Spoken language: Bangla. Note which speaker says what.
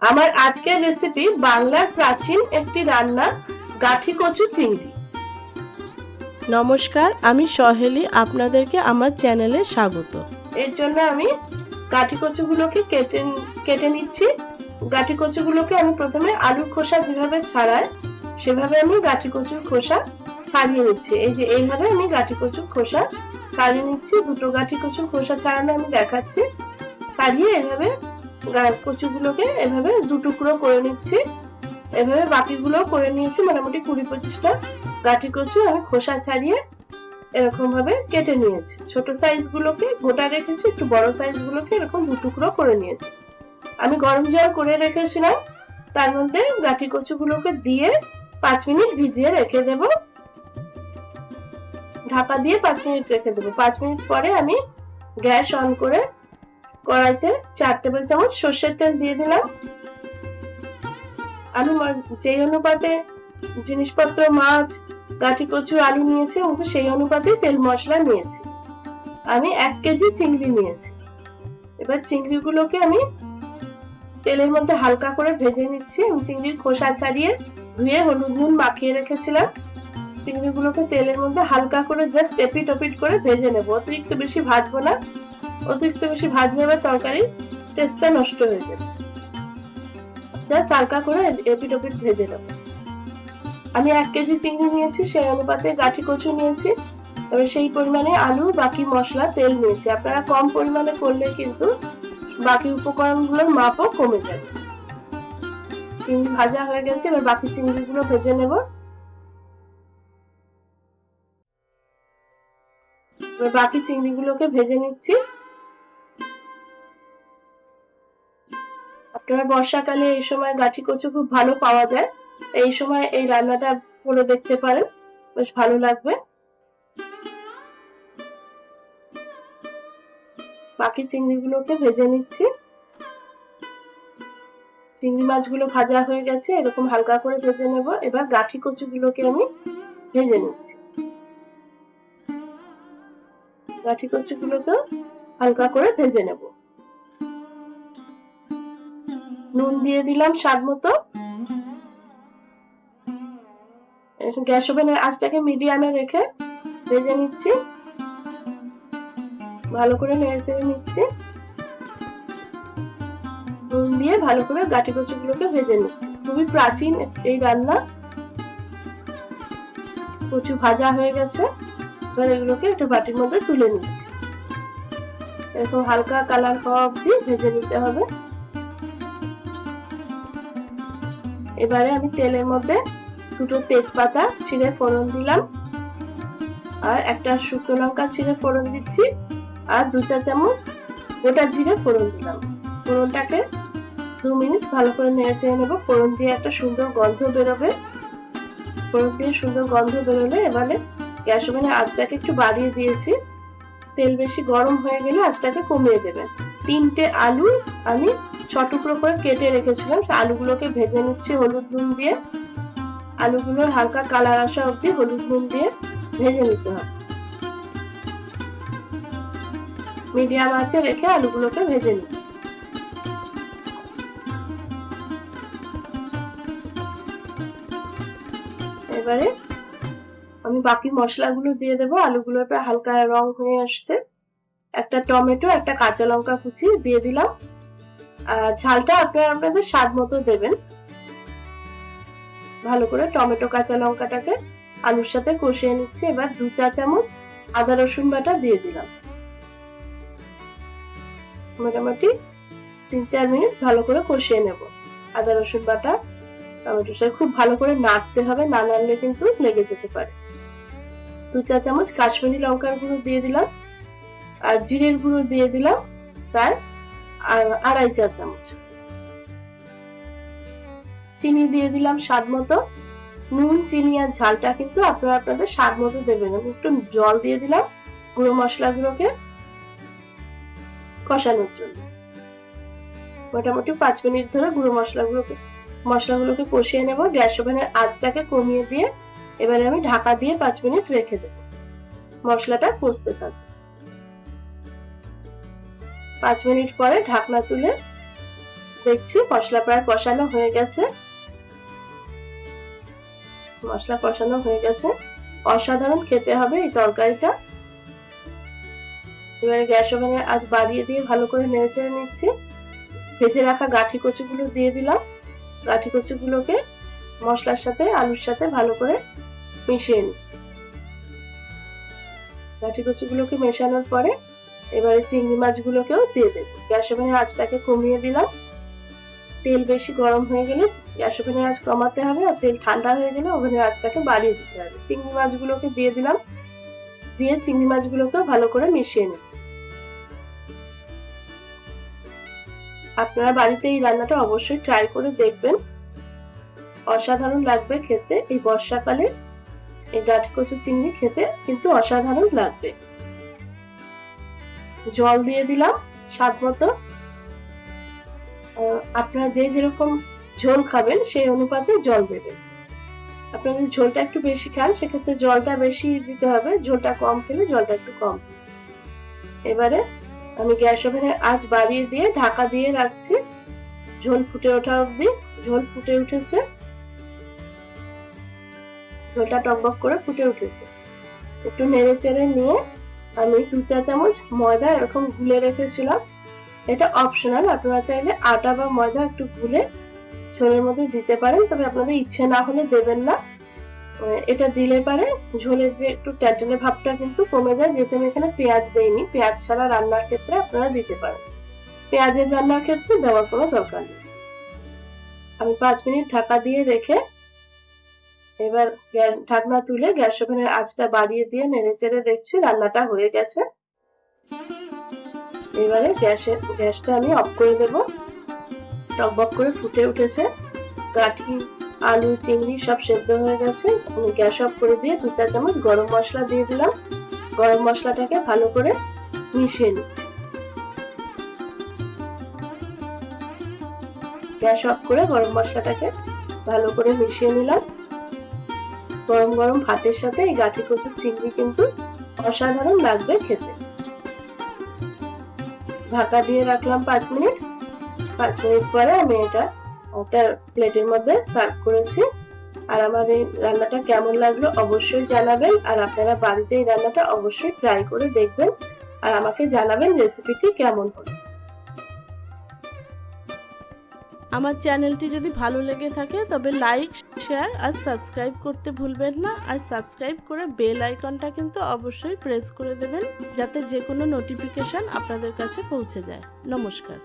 Speaker 1: আমার আজকের রেসিপি বাংলার প্রাচীন একটি রান্না গাঠি কচু চিংড়ি।
Speaker 2: নমস্কার আমি সহেলি আপনাদেরকে আমার চ্যানেলে স্বাগত।
Speaker 1: এর জন্য আমি গাঠি কচুগুলোকে কেটে কেটে নিচ্ছি। গাঠি কচুগুলোকে আমি প্রথমে আলুর খোসা যেভাবে ছাড়াই সেভাবে আমি গাঠি কচুর খোসা ছাড়িয়ে নিচ্ছি। এই যে এইভাবে আমি গাঠি কচুর খোসা ছাড়িয়ে নিচ্ছি। দুটো গাঠি কচুর খোসা ছাড়ানো আমি দেখাচ্ছি। ছাড়িয়ে এভাবে গা- কচুগুলোকে এভাবে দু টুকরো করে নিচ্ছি। এভাবে বাকিগুলো করে নিয়েছি, মোটামুটি কুড়ি পঁচিশটা গাঠি কচু আমি খোসা ছাড়িয়ে এরকম ভাবে কেটে নিয়েছি। ছোট সাইজ গুলোকে গোটা রেখেছি, একটু বড় সাইজ গুলোকে এরকম দু টুকরো করে নিয়েছি। আমি গরম জল করে রেখেছিলাম, তার মধ্যে গাঠি কচু গুলোকে দিয়ে পাঁচ মিনিট ভিজিয়ে রেখে দেব। ঢাকা দিয়ে পাঁচ মিনিট রেখে দেবো। পাঁচ মিনিট পরে আমি গ্যাস অন করে কড়াইতে চার টেবিল চামচ সর্ষের তেল দিয়ে দিলাম। ম- যেই অনুপাতে জিনিসপত্র, মাছ, গাঠি কচু, আলু নিয়েছি এবং সেই অনুপাতে তেল মশলা নিয়েছি। আমি এক কেজি চিংড়ি নিয়েছি। এবার চিংড়িগুলোকে আমি তেলের মধ্যে হালকা করে ভেজে নিচ্ছি। আমি চিংড়ির খোসা ছাড়িয়ে ধুয়ে হলুদ নুন মাখিয়ে রেখেছিলাম। চিংড়িগুলোকে তেলের মধ্যে হালকা করে জাস্ট এপিট ওপিট করে ভেজে নেব। অতিরিক্ত বেশি ভাজবো না। অতিরিক্ত বেশি ভাজলে আবার তরকারি, টেস্টটা নষ্ট হয়ে যাবে। জাস্ট হালকা করে এপিট ওপিট ভেজে নেব। আমি এক কেজি চিংড়ি নিয়েছি, সেই অনুপাতে গাঠি কচু নিয়েছি, এবার সেই পরিমাণে আলু, বাকি মশলা, তেল নিয়েছি। আপনারা কম পরিমাণে করলে কিন্তু বাকি উপকরণগুলোর মাপও কমে যাবে। চিংড়ি ভাজা হয়ে গেছে, এবার বাকি চিংড়িগুলো ভেজে নেব। বাকি চিংড়িগুলোকে ভেজে নিচ্ছি। আপনারা বর্ষাকালে এই সময় গাঠি কচু খুব ভালো পাওয়া যায়। এই সময় এই রান্নাটা করে দেখতে পারেন। বেশ ভালো লাগবে। বাকি চিংড়িগুলোকে ভেজে নিচ্ছি। চিংড়ি মাছগুলো ভাজা হয়ে গেছে, এরকম হালকা করে ভেজে নেব। এবার গাঠি কচুগুলোকে আমি ভেজে নিচ্ছি। গাঠি কচুগুলোকে হালকা করে ভেজে নেব। নুন দিয়ে দিলাম স্বাদ মতো। গ্যাস ওভেনের আঁচটাকে মিডিয়ামে রেখে ভেজে নিচ্ছি। ভালো করে নেড়ে নিচ্ছি। নুন দিয়ে ভালো করে গাটি কচুগুলোকে ভেজে নিচ্ছি। খুবই প্রাচীন এই রান্না। কচু ভাজা হয়ে গেছে। এবার এগুলোকে একটা বাটির মধ্যে তুলে নিচ্ছি। এরকম হালকা কালার হওয়া অবধি ভেজে নিতে হবে। এবারে আমি তেলের মধ্যে দুটো তেজপাতা ছিঁড়ে ফোড়ন দিলাম। আর একটা শুকনো লঙ্কা ছিঁড়ে ফোড়ন দিচ্ছি। আর দু চা চামচ গোটা জিরে ফোড়ন দিলাম। ফোড়নটাকে দু মিনিট ভালো করে নেড়ে চেড়ে নেব। ফোড়ন দিয়ে একটা সুন্দর গন্ধ বেরোবে। ফোড়ন দিয়ে সুন্দর গন্ধ বেরোলে এবারে গ্যাস ওভেনে আঁচটাকে একটু বাড়িয়ে দিয়েছি। তেল বেশি গরম হয়ে গেলে আঁচটাকে কমিয়ে দেবেন তিনটে আলু আমি ছ টুকরো করে কেটে রেখেছিলাম। আলুগুলোকে ভেজে নিচ্ছি হলুদ নুন দিয়ে। আলুগুলোর হালকা কালার আসা অবধি হলুদ নুন দিয়ে ভেজে নিতে হবে। মিডিয়াম আঁচে রেখে আলুগুলোকে ভেজে নিচ্ছি। এবারে আমি বাকি মশলাগুলো দিয়ে দেবো। আলুগুলো প্রায় হালকা রং হয়ে আসছে। একটা টমেটো, একটা কাঁচা লঙ্কা কুচি দিয়ে দিলাম। ঝালটা আপনারা আপনাদের স্বাদ মতো দেবেন। ভালো করে টমেটো, কাঁচা লঙ্কাটাকে আলুর সাথে কষিয়ে নিচ্ছি। এবার দু চা চামচ আদা, রসুন বাটা দিয়ে দিলাম। মোটামুটি তিন চার মিনিট ভালো করে কষিয়ে নেব। আদা, রসুন বাটা টমেটোর সাথে খুব ভালো করে নাড়তে হবে, না নাড়লে কিন্তু লেগে যেতে পারে। দু চা চামচ কাশ্মীরি লঙ্কার গুঁড়ো দিয়ে দিলাম। আর জিরের গুঁড়ো দিয়ে দিলাম প্রায় আড়াই চা চামচ। চিনি দিয়ে দিলাম স্বাদ মতো। নুন, চিনি আর ঝালটা কিন্তু আপনারা আপনাদের স্বাদ মতো দেবেন। একটু জল দিয়ে দিলাম গুঁড়ো মশলাগুলোকে কষানোর জন্য। মোটামুটি পাঁচ মিনিট ধরে গুঁড়ো মশলাগুলোকে মশলাগুলোকে কষিয়ে নেব। গ্যাস ওভেনের আঁচটাকে কমিয়ে দিয়ে এবারে আমি ঢাকা দিয়ে পাঁচ মিনিট রেখে দেব। মশলাটা কষতে থাকবে পাঁচ মিনিট পরে ঢাকনা তুলে দেখছি, মশলা প্রায় কষানো হয়ে গেছে। মশলা কষানো হয়ে গেছে। অসাধারণ খেতে হবে এই তরকারিটা। এবারে গ্যাস ওভেনে আজ বাড়িয়ে দিয়ে ভালো করে নেড়ে চেড়ে নিচ্ছি। ভেজে রাখা গাঠি কচুগুলো দিয়ে দিলাম। গাঠি কচুগুলোকে মশলার সাথে, আলুর সাথে ভালো করে মিশিয়ে নিচ্ছি। গাঠি কচুগুলোকে মেশানোর পরে এবারে চিংড়ি মাছগুলোকেও দিয়ে দেবো। গ্যাস ওভেনের আঁচটাকে কমিয়ে দিলাম। তেল বেশি গরম হয়ে গেলে গ্যাস ওভেনের আঁচ কমাতে হবে আর তেল ঠান্ডা হয়ে গেলে ওভেনের আঁচটাকে বাড়িয়ে দিতে হবে। চিংড়ি মাছগুলোকে দিয়ে দিলাম। দিয়ে চিংড়ি মাছগুলোকে ভালো করে মিশিয়ে নিচ্ছি। আপনারা বাড়িতে এই রান্নাটা অবশ্যই ট্রাই করে দেখবেন। অসাধারণ লাগবে খেতে। এই বর্ষাকালে এই গাঠি কচু চিংড়ি খেতে কিন্তু অসাধারণ লাগবে। জল দিয়ে দিলাম, স্বাদ মতো। আপনারা যে যেরকম ঝোল খাবেন, সেই অনুপাতে জল দেবেন। আপনারা যদি ঝোলটা একটু বেশি খান, সেক্ষেত্রে জলটা বেশি দিতে হবে। ঝোলটা কম খেলে জলটা একটু কম। এবারে আমি গ্যাস ওভেনে আজ বাড়িয়ে দিয়ে ঢাকা দিয়ে রাখছি। ঝোল ফুটে ওঠা অবধি, ঝোল ফুটে উঠেছে। ঝোলটা টকবক করে ফুটে উঠেছে। একটু নেড়ে চেড়ে নিয়ে আমি দু চা চামচ ময়দা এরকম গুলে রেখেছিলাম। এটা অপশনাল আপনারা চাইলে আটা বা ময়দা একটু গুলে ঝোলের মধ্যে দিতে পারেন, তবে আপনাদের ইচ্ছে না হলে দেবেন না। এটা দিলে পারে ঝোলের যে একটু ট্যাটেলে ভাবটা কিন্তু কমে যায়, যেহেতু আমি এখানে পেঁয়াজ দেইনি। পেঁয়াজ ছাড়া রান্নার ক্ষেত্রে আপনারা দিতে পারেন। পেঁয়াজের রান্নার ক্ষেত্রে দেওয়ার কোনো দরকার নেই। আমি পাঁচ মিনিট ঢাকা দিয়ে রেখে এবার ঢাকনা তুলে গ্যাস ওভেনের আঁচটা বাড়িয়ে দিয়ে নেড়ে চেড়ে দেখছি রান্নাটা হয়ে গেছে। এবারে গ্যাসের গ্যাসটা আমি অফ করে দেব। টকবক করে ফুটে উঠেছে। কাঠি, আলু, চিংড়ি সব সেদ্ধ হয়ে গেছে। আমি গ্যাস অফ করে দিয়ে দু চার চামচ গরম মশলা দিয়ে দিলাম। গরম মশলাটাকে ভালো করে মিশিয়ে নিচ্ছি। গ্যাস অফ করে গরম মশলাটাকে ভালো করে মিশিয়ে নিলাম। গরম গরম ভাতের সাথে এই গাঠি কচুর চিংড়ি কিন্তু অসাধারণ লাগবে খেতে। ঢাকা দিয়ে রাখলাম পাঁচ মিনিট। পাঁচ মিনিট পরে আমি এটা একটা প্লেটের মধ্যে সার্ভ করেছি। আর আমার এই রান্নাটা কেমন লাগল অবশ্যই জানাবেন। আর আপনারা বাড়িতে এই রান্নাটা অবশ্যই ট্রাই করে দেখবেন। আর আমাকে জানাবেন রেসিপিটি কেমন হলো।
Speaker 2: আমার চ্যানেলটি যদি ভালো লেগে থাকে, তবে লাইক, শেয়ার আর সাবস্ক্রাইব করতে ভুলবেন না। আর সাবস্ক্রাইব করে বেল আইকনটা কিন্তু অবশ্যই প্রেস করে দেবেন, যাতে যে কোনো নোটিফিকেশান আপনাদের কাছে পৌঁছে যায়। নমস্কার।